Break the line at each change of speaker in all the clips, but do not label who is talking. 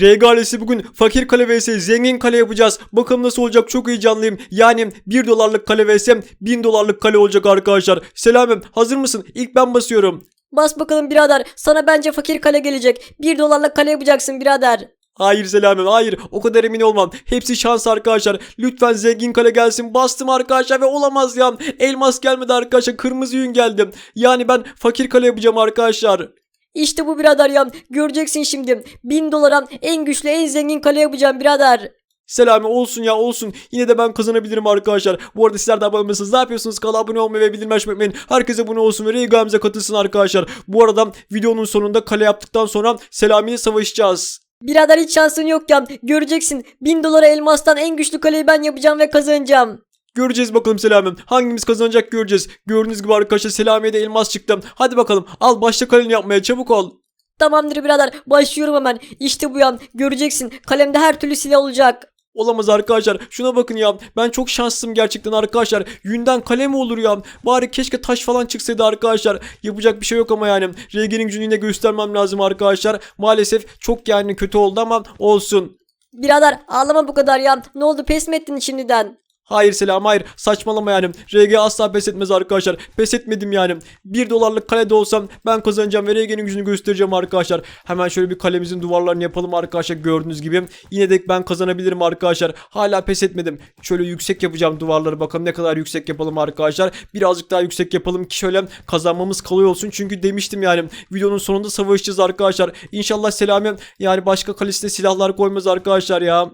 Regalesi bugün fakir kale vs zengin kale yapacağız. Bakalım nasıl olacak çok heyecanlıyım. Yani 1 dolarlık kale vs 1000 dolarlık kale olacak arkadaşlar. Selamım hazır mısın? İlk ben basıyorum.
Bas bakalım birader. Sana bence fakir kale gelecek. 1 dolarlık kale yapacaksın birader.
Hayır Selamım hayır o kadar emin olmam. Hepsi şans arkadaşlar. Lütfen zengin kale gelsin. Bastım arkadaşlar ve olamaz ya. Elmas gelmedi arkadaşlar. Kırmızı yün geldi. Yani ben fakir kale yapacağım arkadaşlar.
İşte bu birader ya. Göreceksin şimdi. 1000 dolara en güçlü en zengin kale yapacağım birader.
Selami olsun ya olsun. Yine de ben kazanabilirim arkadaşlar. Bu arada sizler de abone olmayı ne yapıyorsunuz? Kanala abone olmayı ve bildirim açmayı unutmayın. Herkese abone olsun ve Regal'imize katılsın arkadaşlar. Bu arada videonun sonunda kale yaptıktan sonra Selami ile savaşacağız.
Birader hiç şansın yok ya. Göreceksin. 1000 dolara elmastan en güçlü kaleyi ben yapacağım ve kazanacağım.
Göreceğiz bakalım Selami. Hangimiz kazanacak göreceğiz. Gördüğünüz gibi arkadaşlar Selami'ye de elmas çıktı. Hadi bakalım al başla kaleni yapmaya çabuk ol.
Tamamdır birader. Başlıyorum hemen. İşte bu ya. Göreceksin. Kalemde her türlü silah olacak.
Olamaz arkadaşlar. Şuna bakın ya. Ben çok şanslıyım gerçekten arkadaşlar. Yünden kale mi olur ya? Bari keşke taş falan çıksaydı arkadaşlar. Yapacak bir şey yok ama yani. RG'nin gücünü yine göstermem lazım arkadaşlar. Maalesef çok yani kötü oldu ama olsun.
Birader ağlama bu kadar ya. Ne oldu pes mi ettin şimdiden?
Hayır selam hayır. Saçmalama yani. RG asla pes etmez arkadaşlar. Pes etmedim yani. 1 dolarlık kalede olsam ben kazanacağım ve RG'nin gücünü göstereceğim arkadaşlar. Hemen şöyle bir kalemizin duvarlarını yapalım arkadaşlar gördüğünüz gibi. Yine de ben kazanabilirim arkadaşlar. Hala pes etmedim. Şöyle yüksek yapacağım duvarları bakalım ne kadar yüksek yapalım arkadaşlar. Birazcık daha yüksek yapalım ki şöyle kazanmamız kolay olsun. Çünkü demiştim yani videonun sonunda savaşacağız arkadaşlar. İnşallah Selami yani başka kalesine silahlar koymaz arkadaşlar ya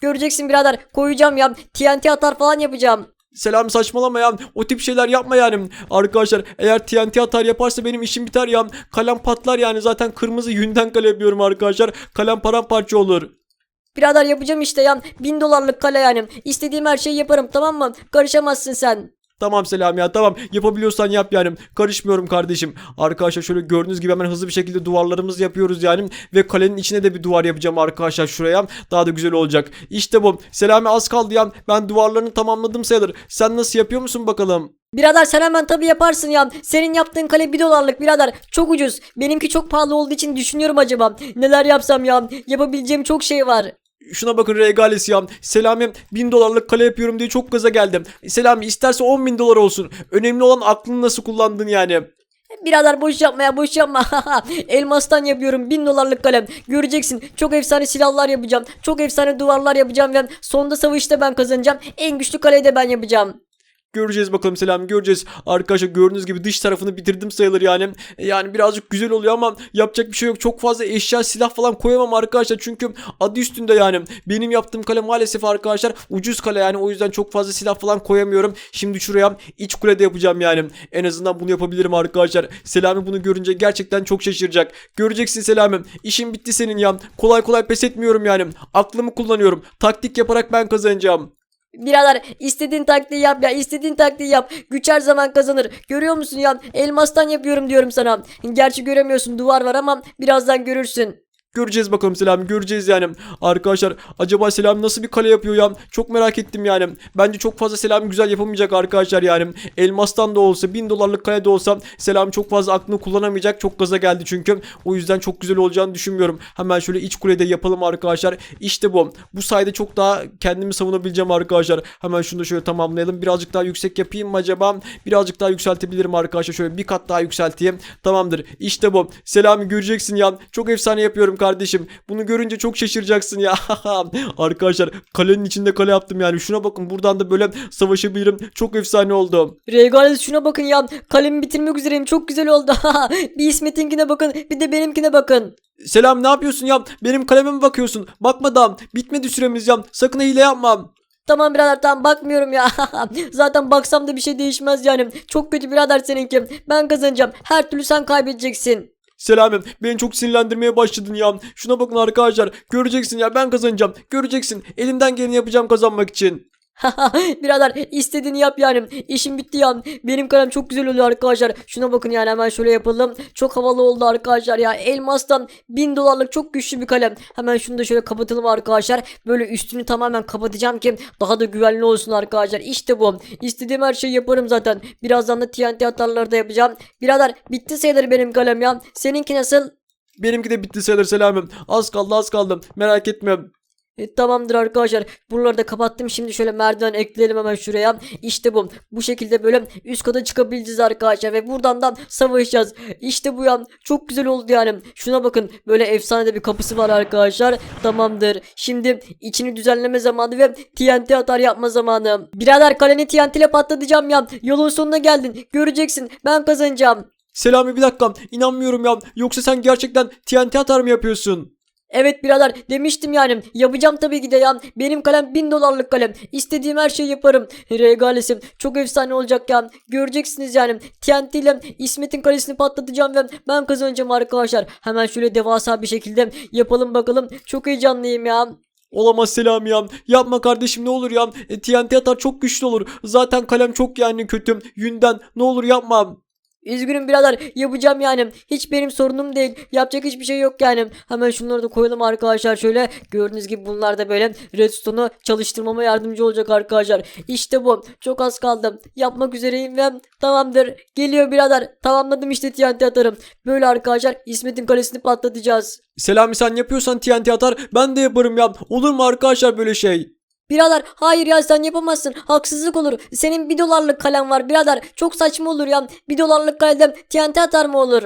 Göreceksin birader. Koyacağım ya. TNT atar falan yapacağım.
Selam saçmalama ya. O tip şeyler yapma yani. Arkadaşlar eğer TNT atar yaparsa benim işim biter ya. Kalem patlar yani zaten kırmızı yünden kale yapıyorum arkadaşlar. Kalem paramparça olur.
Birader yapacağım işte ya. 1000 dolarlık kale yani. İstediğim her şeyi yaparım tamam mı? Karışamazsın sen.
Tamam Selam ya tamam yapabiliyorsan yap yani karışmıyorum kardeşim. Arkadaşlar şöyle gördüğünüz gibi hemen hızlı bir şekilde duvarlarımızı yapıyoruz yani. Ve kalenin içine de bir duvar yapacağım arkadaşlar şuraya. Daha da güzel olacak. İşte bu. Selami az kaldı ya. Ben duvarlarını tamamladım sayılır. Sen nasıl yapıyor musun bakalım?
Birader sen hemen tabi yaparsın ya. Senin yaptığın kale 1 dolarlık birader. Çok ucuz. Benimki çok pahalı olduğu için düşünüyorum acaba. Neler yapsam ya. Yapabileceğim çok şey var.
Şuna bakın regalesi ya. Selami 1000 dolarlık kale yapıyorum diye çok gaza geldim. Selami isterse 10 bin dolar olsun. Önemli olan aklını nasıl kullandın yani.
Birader boş yapma ya boş yapma. Elmastan yapıyorum 1000 dolarlık kalem. Göreceksin çok efsane silahlar yapacağım. Çok efsane duvarlar yapacağım ve sonunda savaşta ben kazanacağım. En güçlü kaleyi de ben yapacağım.
Göreceğiz bakalım Selami göreceğiz. Arkadaşlar gördüğünüz gibi dış tarafını bitirdim sayılır yani. Yani birazcık güzel oluyor ama yapacak bir şey yok. Çok fazla eşya silah falan koyamam arkadaşlar. Çünkü adı üstünde yani. Benim yaptığım kale maalesef arkadaşlar ucuz kale yani. O yüzden çok fazla silah falan koyamıyorum. Şimdi şuraya iç kulede yapacağım yani. En azından bunu yapabilirim arkadaşlar. Selami bunu görünce gerçekten çok şaşıracak. Göreceksin Selami. İşin bitti senin ya. Kolay kolay pes etmiyorum yani. Aklımı kullanıyorum. Taktik yaparak ben kazanacağım.
Birader istediğin taktiği yap ya istediğin taktiği yap. Güç her zaman kazanır. Görüyor musun ya? Elmastan yapıyorum diyorum sana. Gerçi göremiyorsun duvar var ama birazdan görürsün.
Göreceğiz bakalım Selami göreceğiz yani. Arkadaşlar acaba Selami nasıl bir kale yapıyor ya? Çok merak ettim yani. Bence çok fazla Selami güzel yapamayacak arkadaşlar yani. Elmastan da olsa 1000 dolarlık kale de olsa Selami çok fazla aklını kullanamayacak. Çok gaza geldi çünkü. O yüzden çok güzel olacağını düşünmüyorum. Hemen şöyle iç kulede yapalım arkadaşlar. İşte bu. Bu sayede çok daha kendimi savunabileceğim arkadaşlar. Hemen şunu da şöyle tamamlayalım. Birazcık daha yüksek yapayım mı acaba? Birazcık daha yükseltebilirim arkadaşlar. Şöyle bir kat daha yükselteyim. Tamamdır. İşte bu. Selami göreceksin ya. Çok efsane yapıyorum kardeşim. Bunu görünce çok şaşıracaksın ya. Arkadaşlar kalenin içinde kale yaptım yani. Şuna bakın buradan da böyle savaşabilirim. Çok efsane oldu.
Regalis şuna bakın ya. Kalemi bitirmek üzereyim. Çok güzel oldu. bir İsmet'inkine bakın. Bir de benimkine bakın.
Selam ne yapıyorsun ya? Benim kaleme mi bakıyorsun? Bakma da bitmedi süremiz ya. Sakın hile yapma.
Tamam birader tamam bakmıyorum ya. Zaten baksam da bir şey değişmez yani. Çok kötü birader seninki. Ben kazanacağım. Her türlü sen kaybedeceksin.
Selamım beni çok sinirlendirmeye başladın ya. Şuna bakın arkadaşlar. Göreceksin ya ben kazanacağım. Göreceksin. Elimden geleni yapacağım kazanmak için.
Birader istediğini yap yani. İşim bitti ya. Benim kalem çok güzel oluyor arkadaşlar. Şuna bakın yani hemen şöyle yapalım. Çok havalı oldu arkadaşlar ya. Elmastan 1000 dolarlık çok güçlü bir kalem. Hemen şunu da şöyle kapatalım arkadaşlar. Böyle üstünü tamamen kapatacağım ki daha da güvenli olsun arkadaşlar. İşte bu. İstediğim her şeyi yaparım zaten. Birazdan da TNT atarları da yapacağım. Birader bitti sayılır benim kalem ya. Seninki nasıl?
Benimki de bitti sayılır Selam'ım. Az kaldı az kaldı. Merak etme.
E, tamamdır arkadaşlar. Buraları da kapattım. Şimdi şöyle merdiven ekleyelim hemen şuraya. İşte bu. Bu şekilde böyle üst kata çıkabileceğiz arkadaşlar. Ve buradan da savaşacağız. İşte bu ya. Çok güzel oldu yani. Şuna bakın. Böyle efsane de bir kapısı var arkadaşlar. Tamamdır. Şimdi içini düzenleme zamanı ve TNT atar yapma zamanı. Birader kaleni TNT ile patlatacağım ya. Yolun sonuna geldin. Göreceksin. Ben kazanacağım.
Selami bir dakika. İnanmıyorum ya. Yoksa sen gerçekten TNT atar mı yapıyorsun?
Evet birader demiştim yani yapacağım tabii ki de ya benim kalem bin dolarlık kalem istediğim her şeyi yaparım regalesim çok efsane olacak ya göreceksiniz yani TNT ile İsmet'in kalesini patlatacağım ve ben kazanacağım arkadaşlar hemen şöyle devasa bir şekilde yapalım bakalım çok heyecanlıyım ya
Olamaz Selami ya. Yapma kardeşim ne olur ya. E, TNT atar çok güçlü olur. Zaten kalem çok yani kötü. Yünden. Ne olur yapma.
Üzgünüm birader yapacağım yani. Hiç benim sorunum değil. Yapacak hiçbir şey yok yani. Hemen şunları da koyalım arkadaşlar şöyle. Gördüğünüz gibi bunlar da böyle redstone'u çalıştırmama yardımcı olacak arkadaşlar. İşte bu. Çok az kaldı. Yapmak üzereyim ve tamamdır. Geliyor birader. Tamamladım işte TNT atarım. Böyle arkadaşlar İsmet'in kalesini patlatacağız.
Selami sen yapıyorsan TNT atar. Ben de yaparım ya. Olur mu arkadaşlar böyle şey?
Birader hayır ya sen yapamazsın. Haksızlık olur. Senin bir dolarlık kalem var. Birader çok saçma olur ya. Bir dolarlık kalem TNT atar mı olur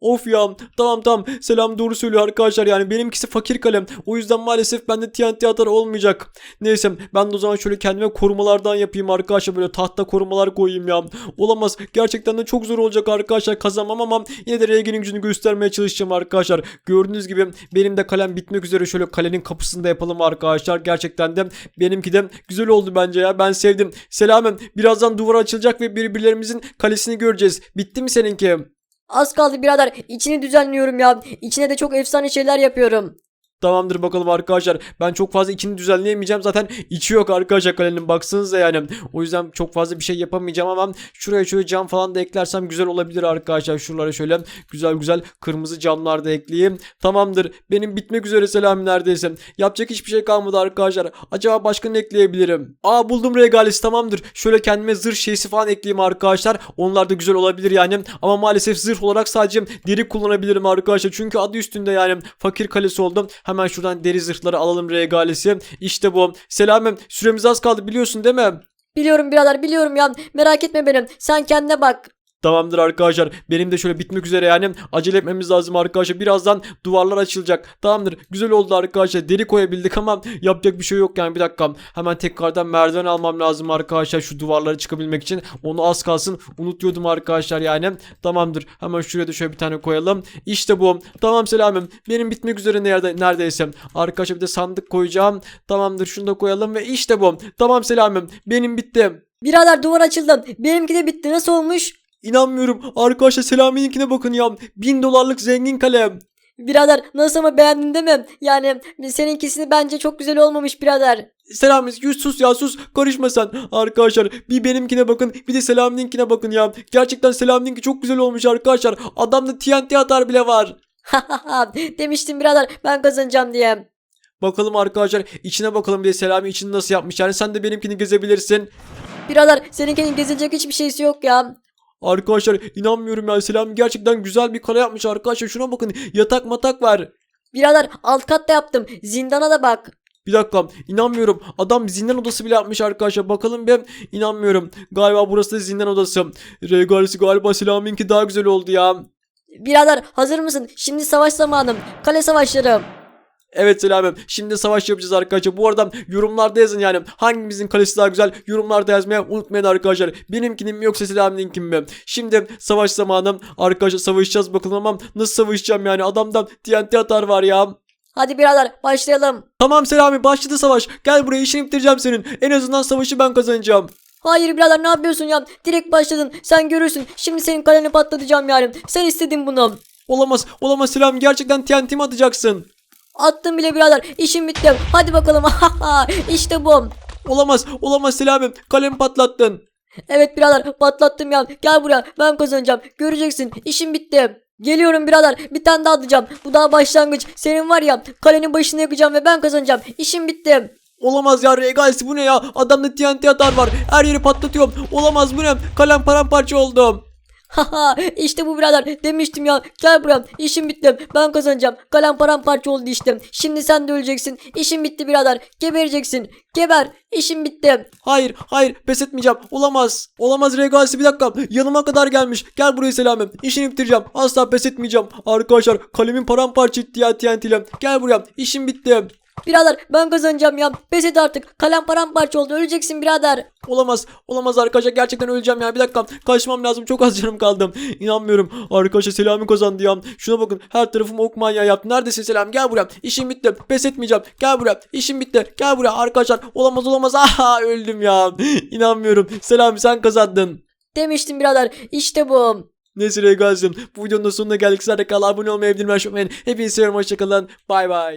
Of ya tamam tamam. Selam doğru söylüyor arkadaşlar. Yani benimkisi fakir kalem. O yüzden maalesef bende TNT atar olmayacak. Neyse ben de o zaman şöyle kendime korumalardan yapayım arkadaşlar. Böyle tahta korumalar koyayım ya. Olamaz. Gerçekten de çok zor olacak arkadaşlar. Kazanmam ama yine de Regen'in gücünü göstermeye çalışacağım arkadaşlar. Gördüğünüz gibi benim de kalem bitmek üzere. Şöyle kalenin kapısını da yapalım arkadaşlar. Gerçekten de benimki de güzel oldu bence ya. Ben sevdim. Selamım birazdan duvar açılacak ve birbirlerimizin kalesini göreceğiz. Bitti mi seninki?
Az kaldı birader. İçini düzenliyorum ya. İçine de çok efsane şeyler yapıyorum.
Tamamdır bakalım arkadaşlar. Ben çok fazla içini düzenleyemeyeceğim. Zaten içi yok arkadaşlar kalenin. Baksanıza yani. O yüzden çok fazla bir şey yapamayacağım ama şuraya şöyle cam falan da eklersem güzel olabilir arkadaşlar. Şuralara şöyle güzel güzel kırmızı camlar da ekleyeyim. Tamamdır. Benim bitmek üzere selam neredeyse. Yapacak hiçbir şey kalmadı arkadaşlar. Acaba başka ne ekleyebilirim? Aa buldum regalis tamamdır. Şöyle kendime zırh şeysi falan ekleyeyim arkadaşlar. Onlar da güzel olabilir yani. Ama maalesef zırh olarak sadece deri kullanabilirim arkadaşlar. Çünkü adı üstünde yani fakir kalesi oldum. Hemen şuradan deri zırhları alalım regalesi. İşte bu. Selamım. Süremiz az kaldı biliyorsun değil mi?
Biliyorum birader biliyorum ya. Merak etme benim. Sen kendine bak.
Tamamdır arkadaşlar. Benim de şöyle bitmek üzere yani. Acele etmemiz lazım arkadaşlar. Birazdan duvarlar açılacak. Tamamdır. Güzel oldu arkadaşlar. Deri koyabildik ama yapacak bir şey yok yani. Bir dakika. Hemen tekrardan merdiven almam lazım arkadaşlar. Şu duvarlara çıkabilmek için. Onu az kalsın unutuyordum arkadaşlar yani. Tamamdır. Hemen şuraya da şöyle bir tane koyalım. İşte bu. Tamam selamım. Benim bitmek üzere nerede, neredeyse. Arkadaşlar bir de sandık koyacağım. Tamamdır. Şunu da koyalım ve işte bu. Tamam selamım. Benim bitti.
Birader duvar açıldı. Benimki de bitti. Nasıl olmuş?
İnanmıyorum. Arkadaşlar Selami'ninkine bakın ya. Bin dolarlık zengin kalem.
Birader nasıl ama beğendin değil mi? Yani seninkisini bence çok güzel olmamış birader.
Selami yüz sus ya sus karışma sen. Arkadaşlar bir benimkine bakın bir de Selami'ninkine bakın ya. Gerçekten Selami'ninki çok güzel olmuş arkadaşlar. Adamda TNT atar bile var.
Demiştim birader ben kazanacağım diye.
Bakalım arkadaşlar içine bakalım bir de Selami içini nasıl yapmış. Yani sen de benimkini gezebilirsin.
Birader seninkinin gezilecek hiçbir şeysi yok ya.
Arkadaşlar inanmıyorum ya Selami gerçekten güzel bir kale yapmış arkadaşlar. Şuna bakın yatak matak var.
Birader alt katta yaptım. Zindana da bak.
Bir dakika inanmıyorum. Adam zindan odası bile yapmış arkadaşlar. Bakalım ben inanmıyorum. Galiba burası da zindan odası. Regalisi galiba Selami'ninki daha güzel oldu ya.
Birader hazır mısın? Şimdi savaş zamanım. Kale savaşları.
Evet Selam'ım. Şimdi savaş yapacağız arkadaşlar. Bu arada yorumlarda yazın yani. Hangimizin kalesi daha güzel? Yorumlarda yazmaya unutmayın arkadaşlar. Benimkinin mi yoksa Selam'ınkin mi? Şimdi savaş zamanı. Arkadaşlar savaşacağız bakalım ama nasıl savaşacağım yani? Adamdan TNT atar var ya.
Hadi birader başlayalım.
Tamam Selami başladı savaş. Gel buraya işini bitireceğim senin. En azından savaşı ben kazanacağım.
Hayır birader ne yapıyorsun ya? Direkt başladın. Sen görürsün. Şimdi senin kaleni patlatacağım yani. Sen istedin bunu.
Olamaz. Olamaz Selami. Gerçekten TNT mi atacaksın?
Attım bile birader. İşim bitti. Hadi bakalım. işte bu.
Olamaz. Olamaz Selami. Kalemi patlattın.
Evet birader patlattım ya. Gel buraya. Ben kazanacağım. Göreceksin. İşim bitti. Geliyorum birader. Bir tane daha atacağım. Bu daha başlangıç. Senin var ya kalenin başını yakacağım ve ben kazanacağım. İşim bitti.
Olamaz ya regalesi bu ne ya? Adamda TNT atar var. Her yeri patlatıyorum. Olamaz bu ne? Kalem paramparça oldum.
Haha işte bu birader demiştim ya gel buraya işim bitti ben kazanacağım kalem paramparça oldu işte şimdi sen de öleceksin işim bitti birader gebereceksin geber işim bitti
Hayır hayır pes etmeyeceğim. Olamaz. Olamaz Regalsi bir dakika. Yanıma kadar gelmiş. Gel buraya Selami. İşini bitireceğim. Asla pes etmeyeceğim. Arkadaşlar kalemin paramparça etti ya TNT ile. Gel buraya. İşim bitti.
Birader ben kazanacağım ya pes et artık kalem paramparça oldu öleceksin birader
Olamaz. Olamaz arkadaşlar. Gerçekten öleceğim ya. Bir dakika. Kaçmam lazım. Çok az canım kaldı. İnanmıyorum. Arkadaşlar Selami kazandı ya. Şuna bakın. Her tarafımı ok manyağı yaptı. Neredesin Selami? Gel buraya. İşim bitti. Pes etmeyeceğim. Gel buraya. İşim bitti. Gel buraya arkadaşlar. Olamaz olamaz. Aha öldüm ya. İnanmıyorum. Selami sen kazandın.
demiştim birader işte bu
Neyse Regal'cim bu videonun da sonuna geldik. Sizler de kanala abone olmayı, bildirim açmayı unutmayın. Hepinizi seviyorum. Hoşçakalın. Bay bay.